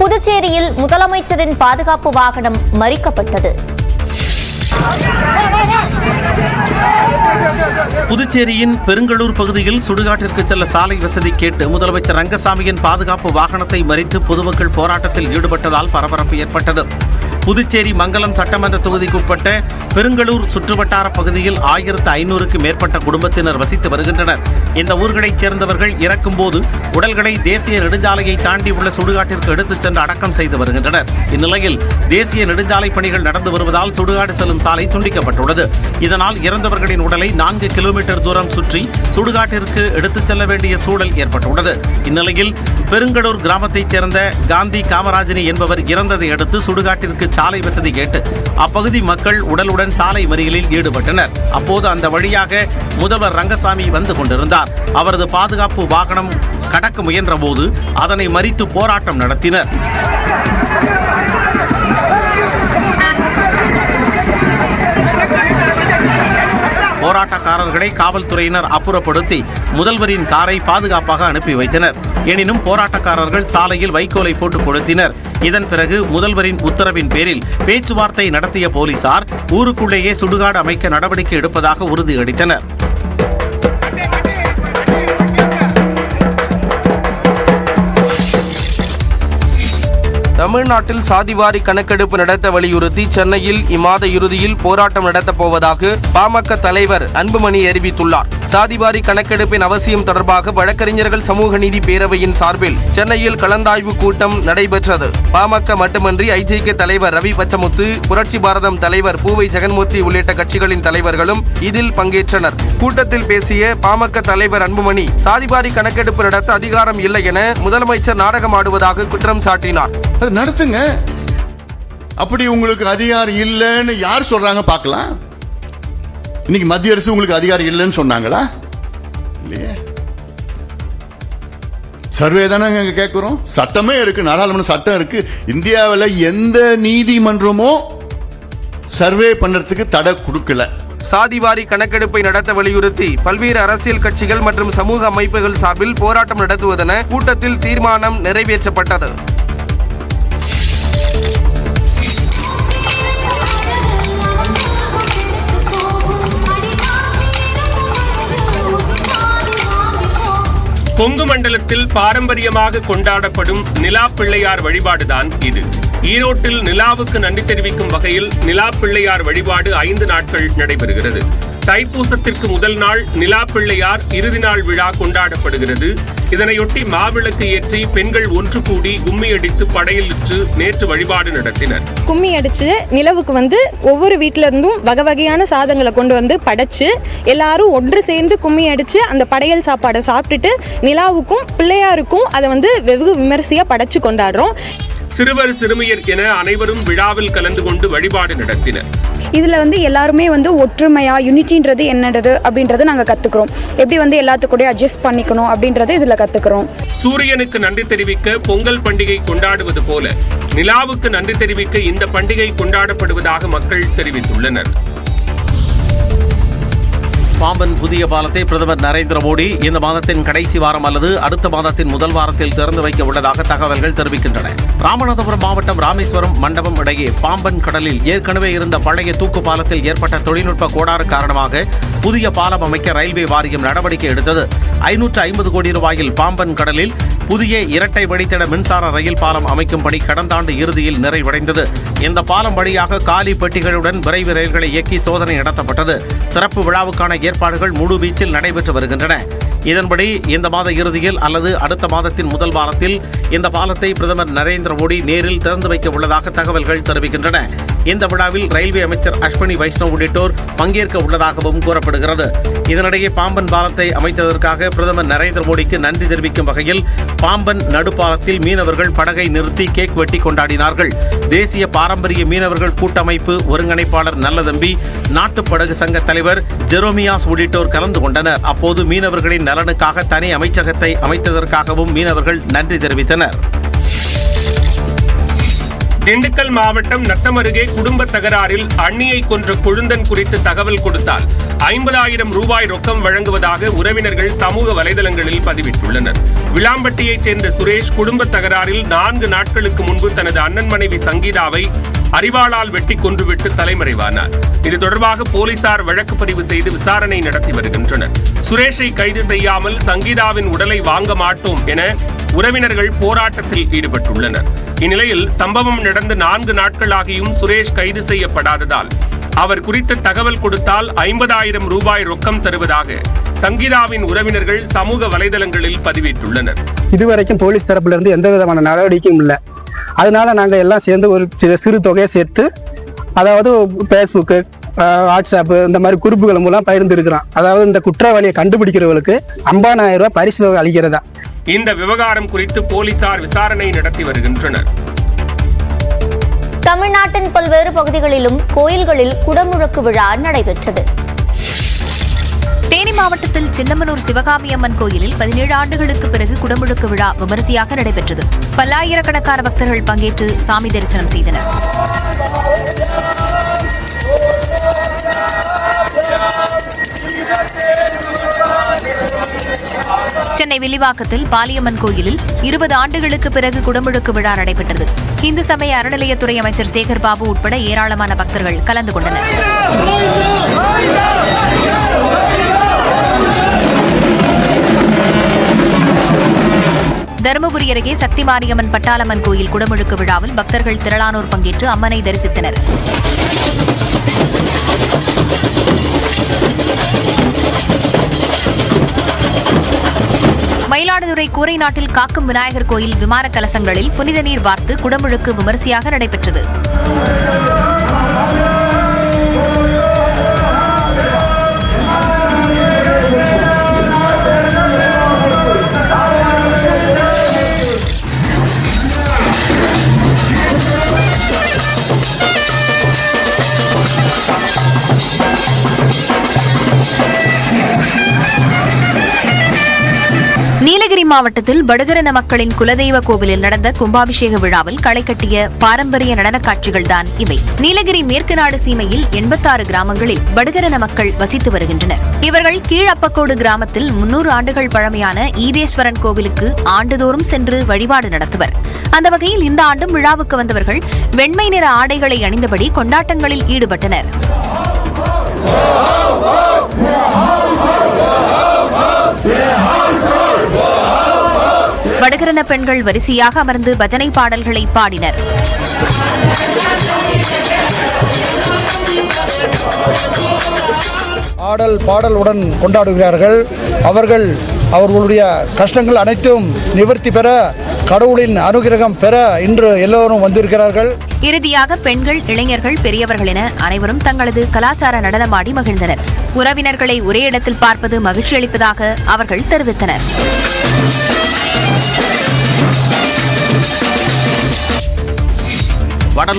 புதுச்சேரியில் முதலமைச்சரின் பாதுகாப்பு வாகனம் மறிக்கப்பட்டது. புதுச்சேரியின் பெருங்களூர் பகுதியில் சுடுகாட்டிற்கு செல்ல சாலை வசதி கேட்டு முதலமைச்சர் ரங்கசாமியின் பாதுகாப்பு வாகனத்தை மறித்து பொதுமக்கள் போராட்டத்தில் ஈடுபட்டதால் பரபரப்பு ஏற்பட்டது. புதுச்சேரி மங்கலம் சட்டமன்ற தொகுதிக்குட்பட்ட பெருங்களூர் சுற்றுவட்டார பகுதியில் ஆயிரத்து ஐநூறுக்கு மேற்பட்ட குடும்பத்தினர் வசித்து வருகின்றனர். இந்த ஊர்களைச் சேர்ந்தவர்கள் இறக்கும்போது உடல்களை தேசிய நெடுஞ்சாலையை தாண்டி உள்ள சுடுகாட்டிற்கு எடுத்துச் சென்று அடக்கம் செய்து வருகின்றனர். இந்நிலையில் தேசிய நெடுஞ்சாலை பணிகள் நடந்து வருவதால் சுடுகாடு செல்லும் சாலை துண்டிக்கப்பட்டுள்ளது. இதனால் இறந்தவர்களின் உடலை நான்கு கிலோமீட்டர் தூரம் சுற்றி சுடுகாட்டிற்கு எடுத்துச் செல்ல வேண்டிய சூழல் ஏற்பட்டுள்ளது. இந்நிலையில் பெருங்கடூர் கிராமத்தைச் சேர்ந்த காந்தி காமராஜினி என்பவர் இறந்ததை அடுத்து சுடுகாட்டிற்கு சாலை வசதி கேட்டு அப்பகுதி மக்கள் உடலுடன் சாலை மறியலில் ஈடுபட்டனர். அப்போது அந்த வழியாக முதல்வர் ரங்கசாமி வந்து கொண்டிருந்தார். அவரது பாதுகாப்பு வாகனம் கடக்க முயன்றபோது அதனை மறித்து போராட்டம் நடத்தினர். போராட்டக்காரர்களை காவல்துறையினர் அப்புறப்படுத்தி முதல்வரின் காரை பாதுகாப்பாக அனுப்பி வைத்தனர். எனினும் போராட்டக்காரர்கள் சாலையில் வைக்கோலை போட்டு கொளுத்தினர். இதன் பிறகு முதல்வரின் உத்தரவின் பேரில் பேச்சுவார்த்தை நடத்திய போலீசார் ஊருக்குள்ளேயே சுடுகாடு அமைக்க நடவடிக்கை எடுப்பதாக உறுதியளித்தனர். தமிழ்நாட்டில் சாதிவாரி கணக்கெடுப்பு நடத்த வலியுறுத்தி சென்னையில் இம்மாத இறுதியில் போராட்டம் நடத்தப் போவதாக பாமக தலைவர் அன்புமணி அறிவித்துள்ளார். சாதிவாரி கணக்கெடுப்பின் அவசியம் தொடர்பாக வழக்கறிஞர்கள் சமூக நீதி பேரவையின் சார்பில் சென்னையில் கலந்தாய்வு கூட்டம் நடைபெற்றது. பாமக மட்டுமன்றி ஐஜேகே தலைவர் ரவி பச்சமுத்து புரட்சி பாரதம் தலைவர் பூவை ஜெகன்மூர்த்தி உள்ளிட்ட கட்சிகளின் தலைவர்களும் இதில் பங்கேற்றனர். கூட்டத்தில் பேசிய பாமக தலைவர் அன்புமணி சாதிவாரி கணக்கெடுப்பு நடத்த அதிகாரம் இல்லை என முதலமைச்சர் நாடகமாடுவதாக குற்றம் சாட்டினார். அது நடத்துங்க. அப்படி உங்களுக்கு அதிகாரம் இல்லைன்னு யார் சொல்றாங்க பார்க்கலாம். இன்னைக்கு மத்திய அரசு உங்களுக்கு அதிகாரம் இல்லைன்னு சொன்னாங்களா? இல்லையே. சர்வே தானே அங்க கேட்கிறோம் சட்டமே இருக்கு நாடாளுமன்ற சட்டம் இருக்கு. இந்தியாவில் எந்த நீதிமன்றமோ சர்வே பண்றதுக்கு தடை கொடுக்கல. சாதிவாரி கணக்கெடுப்பை நடத்த வலியுறுத்தி பல்வேறு அரசியல் கட்சிகள் மற்றும் சமூக அமைப்புகள் சார்பில் போராட்டம் நடத்துவதென கூட்டத்தில் தீர்மானம் நிறைவேற்றப்பட்டது. கொங்கு மண்டலத்தில் பாரம்பரியமாக கொண்டாடப்படும் நிலா பிள்ளையார் வழிபாடுதான் இது. ஈரோட்டில் நிலாவுக்கு நன்றி தெரிவிக்கும் வகையில் நிலா பிள்ளையார் வழிபாடு ஐந்து நாட்கள் நடைபெறுகிறது. தைப்பூசத்திற்கு முதல் நாள் நிலா பிள்ளையார் இறுதி நாள் விழா கொண்டாடப்படுகிறது. இதனையொட்டி மாவிளக்கு ஏற்றி பெண்கள் ஒன்று கூடி கும்மி அடித்து படையலிட்டு நேற்று வழிபாடு நடத்தினர். கும்மி அடிச்சு நிலவுக்கு வந்து ஒவ்வொரு வீட்டில இருந்தும் வகை வகையான சாதங்களை கொண்டு வந்து படைச்சு எல்லாரும் ஒன்று சேர்ந்து கும்மி அடிச்சு அந்த படையல் சாப்பாடை சாப்பிட்டுட்டு நிலாவுக்கும் பிள்ளையாருக்கும் அதை வந்து வெகு விமரிசையா படைச்சு கொண்டாடுறோம். சிறுவர் சிறுமியர் என அனைவரும் விழாவில் கலந்து கொண்டு வழிபாடு நடத்தினர். இதில் வந்து எல்லாருமே வந்து ஒற்றுமையா யூனிட்டின்றது என்னது அப்படின்றத நாங்கள் கற்றுக்குறோம் எப்படி வந்து எல்லாத்துக்கூடயும் அட்ஜஸ்ட் பண்ணிக்கணும் அப்படின்றத இதில் கற்றுக்குறோம் சூரியனுக்கு நன்றி தெரிவிக்க பொங்கல் பண்டிகை கொண்டாடுவது போல நிலாவுக்கு நன்றி தெரிவிக்க இந்த பண்டிகை கொண்டாடப்படுவதாக மக்கள் தெரிவித்துள்ளனர். பாம்பன் புதிய பாலத்தை பிரதமர் நரேந்திர மோடி இந்த மாதத்தின் கடைசி வாரம் அல்லது அடுத்த மாதத்தின் முதல் வாரத்தில் திறந்து வைக்க உள்ளதாக தகவல்கள் தெரிவிக்கின்றன. ராமநாதபுரம் மாவட்டம் ராமேஸ்வரம் மண்டபம் இடையே பாம்பன் கடலில் ஏற்கனவே இருந்த பழைய தூக்கு பாலத்தில் ஏற்பட்ட தொழில்நுட்ப கோளாறு காரணமாக புதிய பாலம் அமைக்க ரயில்வே வாரியம் நடவடிக்கை எடுத்தது. ஐநூற்று ஐம்பது கோடி ரூபாயில் பாம்பன் கடலில் புதிய இரட்டை வழித்தட மின்சார ரயில் பாலம் அமைக்கும் பணி கடந்த ஆண்டு இறுதியில் நிறைவடைந்தது. இந்த பாலம் வழியாக காலி பெட்டிகளுடன் விரைவு ரயில்களை இயக்கி சோதனை நடத்தப்பட்டது. திறப்பு விழாவுக்கான ஏற்பாடுகள் முழு வீச்சில் நடைபெற்று வருகின்றன. இதன்படி இந்த மாத இறுதியில் அல்லது அடுத்த மாதத்தின் முதல் வாரத்தில் இந்த பாலத்தை பிரதமர் நரேந்திர மோடி நேரில் திறந்து வைக்க உள்ளதாக தகவல்கள் தெரிவிக்கின்றன. இந்த விழாவில் ரயில்வே அமைச்சர் அஸ்வினி வைஷ்ணவ் உள்ளிட்டோர் பங்கேற்க உள்ளதாகவும் கூறப்படுகிறது. இதனிடையே பாம்பன் பாலத்தை அமைத்ததற்காக பிரதமர் நரேந்திர மோடிக்கு நன்றி தெரிவிக்கும் வகையில் பாம்பன் நடுப்பாலத்தில் மீனவர்கள் படகை நிறுத்தி கேக் வெட்டி கொண்டாடினார்கள். தேசிய பாரம்பரிய மீனவர்கள் கூட்டமைப்பு ஒருங்கிணைப்பாளர் நல்லதம்பி நாட்டுப்படகு சங்க தலைவர் ஜெரோமியாஸ் உள்ளிட்டோர் கலந்து கொண்டனர். அப்போது மீனவர்களின் நலனுக்காக தனி அமைச்சகத்தை அமைத்ததற்காகவும் மீனவர்கள் நன்றி தெரிவித்தனர். திண்டுக்கல் மாவட்டம் நத்தம் அருகே குடும்ப தகராறில் அண்ணியை கொன்ற கொழுந்தன் குறித்து தகவல் கொடுத்தால் ஐம்பதாயிரம் ரூபாய் ரொக்கம் வழங்குவதாக உறவினர்கள் சமூக வலைதளங்களில் பதிவிட்டுள்ளனர். விளாம்பட்டியைச் சேர்ந்த சுரேஷ் குடும்ப தகராறில் நான்கு நாட்களுக்கு முன்பு தனது அண்ணன் மனைவி சங்கீதாவை அறிவாளால் வெட்டி கொன்றுவிட்டு தலைமறைவானார். இது தொடர்பாக போலீசார் வழக்கு பதிவு செய்து விசாரணை நடத்தி வருகின்றனர். சுரேஷை கைது செய்யாமல் சங்கீதாவின் உடலை வாங்க மாட்டோம் என உறவினர்கள் போராட்டத்தில் ஈடுபட்டுள்ளனர். இந்நிலையில் சம்பவம் நடந்து நான்கு நாட்களாகியும் சுரேஷ் கைது செய்யப்படாததால் அவர் குறித்த தகவல் கொடுத்தால் ஐம்பதாயிரம் ரூபாய் ரொக்கம் தருவதாக சங்கீதாவின் உறவினர்கள் சமூக வலைதளங்களில் பதிவிட்டுள்ளனர். இதுவரைக்கும் போலீஸ் தரப்புல இருந்து எந்த விதமான நடவடிக்கையும் இல்லை. அதனால நாங்க எல்லாம் சேர்ந்து ஒரு சிறு சிறு தொகையை சேர்த்து அதாவது ஃபேஸ்புக்கு வாட்ஸ்அப்பு இந்த மாதிரி குறிப்புகள் மூலம் பகிர்ந்து இருக்கிறோம் அதாவது இந்த குற்றவாளியை கண்டுபிடிக்கிறவங்களுக்கு ஐம்பதாயிரம் ரூபாய் பரிசு தொகை அளிக்கிறதா? இந்த விவகாரம் குறித்து போலீசார் விசாரணை நடத்தி வருகின்றனர். தமிழ்நாட்டின் பல்வேறு பகுதிகளிலும் கோயில்களில் குடமுழக்கு விழா நடைபெற்றது. தேனி மாவட்டத்தில் சின்னமனூர் சிவகாமி அம்மன் கோயிலில் பதினேழு ஆண்டுகளுக்கு பிறகு குடமுழுக்கு விழா விமரிசையாக நடைபெற்றது. பல்லாயிரக்கணக்கான பக்தர்கள் பங்கேற்று சாமி தரிசனம் செய்தனர். சென்னை வில்லிவாக்கத்தில் பாலியம்மன் கோயிலில் இருபது ஆண்டுகளுக்கு பிறகு குடமுழுக்கு விழா நடைபெற்றது. இந்து சமய அறநிலையத்துறை அமைச்சர் சேகர் பாபு உட்பட ஏராளமான பக்தர்கள் கலந்து கொண்டனர். தருமபுரி அருகே சக்தி மாரியம்மன் பட்டாளம்மன் கோயில் குடமுழுக்கு விழாவில் பக்தர்கள் திரளானோர் பங்கேற்று அம்மனை தரிசித்தனர். மயிலாடுதுறை கூரை நாட்டில் காக்கும் விநாயகர் கோயில் விமான கலசங்களில் புனித நீர் வார்த்து குடமுழுக்கு விமரிசையாக நடைபெற்றது. மாவட்டத்தில் படுகரன மக்களின் குலதெய்வ கோவிலில் நடந்த கும்பாபிஷேக விழாவில் களை கட்டிய பாரம்பரிய நடன காட்சிகள் தான் இவை. நீலகிரி மேற்கு நாடு சீமையில் எண்பத்தாறு கிராமங்களில் படுகரன மக்கள் வசித்து வருகின்றனர். இவர்கள் கீழப்பக்கோடு கிராமத்தில் முன்னூறு ஆண்டுகள் பழமையான ஈதேஸ்வரன் கோவிலுக்கு ஆண்டுதோறும் சென்று வழிபாடு நடத்துவர். அந்த வகையில் இந்த ஆண்டும் விழாவுக்கு வந்தவர்கள் வெண்மை நிற ஆடைகளை அணிந்தபடி கொண்டாட்டங்களில் ஈடுபட்டனர். வடகரன பெண்கள் வரிசையாக அமர்ந்து பஜனை பாடல்களை பாடினர். ஆடல் பாடலுடன் கொண்டாடுகிறார்கள். அவர்கள் அவர்களுடைய கஷ்டங்கள் அனைத்தும் நிவர்த்தி பெற கடவுளின் அனுகிரகம் பெற இன்று எல்லோரும் வந்திருக்கிறார்கள். இறுதியாக பெண்கள் இளைஞர்கள் பெரியவர்கள் என அனைவரும் தங்களது கலாச்சார நடனமாடி மகிழ்ந்தனர். உறவினர்களை ஒரே இடத்தில் பார்ப்பது மகிழ்ச்சி அளிப்பதாக அவர்கள் தெரிவித்தனர். வடலூர்